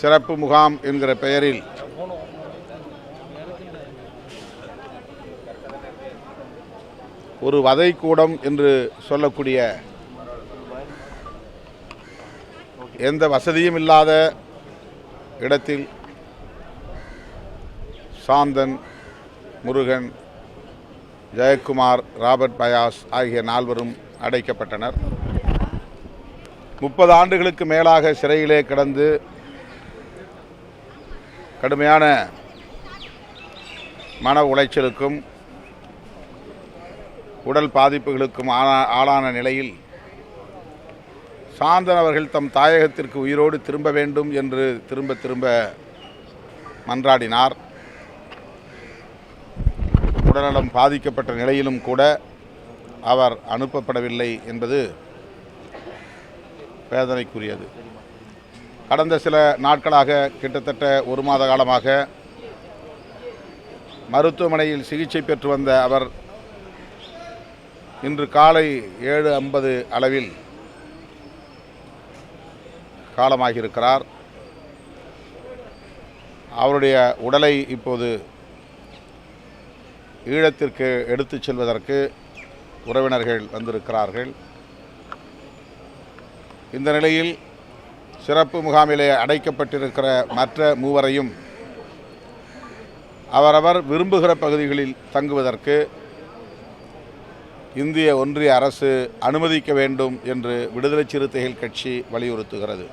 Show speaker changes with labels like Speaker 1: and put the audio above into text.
Speaker 1: சிறப்பு முகாம் என்கிற பெயரில். ஒரு வதைக்கூடம் என்று சொல்லக்கூடிய எந்த வசதியும் இல்லாத இடத்தில் சாந்தன் முருகன் ஜெயக்குமார் ராபர்ட் பயாஸ் ஆகிய நால்வரும் அடைக்கப்பட்டனர். முப்பது ஆண்டுகளுக்கு மேலாக சிறையிலே கிடந்து கடுமையான மன உளைச்சலுக்கும் உடல் பாதிப்புகளுக்கும் ஆளான நிலையில் சாந்தன் அவர்கள் தம் தாயகத்திற்கு உயிரோடு திரும்ப வேண்டும் என்று திரும்ப திரும்ப மன்றாடினார். உடல்நலம் பாதிக்கப்பட்ட நிலையிலும் கூட அவர் அனுப்பப்படவில்லை என்பது வேதனைக்குரியது. கடந்த சில நாட்களாக கிட்டத்தட்ட ஒரு மாத காலமாக மருத்துவமனையில் சிகிச்சை பெற்று வந்த அவர் இன்று காலை ஏழு ஐம்பது அளவில் காலமாகியிருக்கிறார். அவருடைய உடலை இப்போது ஈழத்திற்கு எடுத்துச் செல்வதற்கு உறவினர்கள் வந்திருக்கிறார்கள். இந்த நிலையில் சிறப்பு முகாமிலே அடைக்கப்பட்டிருக்கிற மற்ற மூவரையும் அவரவர் விரும்புகிற பகுதிகளில் தங்குவதற்கு இந்திய ஒன்றிய அரசு அனுமதிக்க வேண்டும் என்று விடுதலை சிறுத்தைகள் கட்சி வலியுறுத்துகிறது.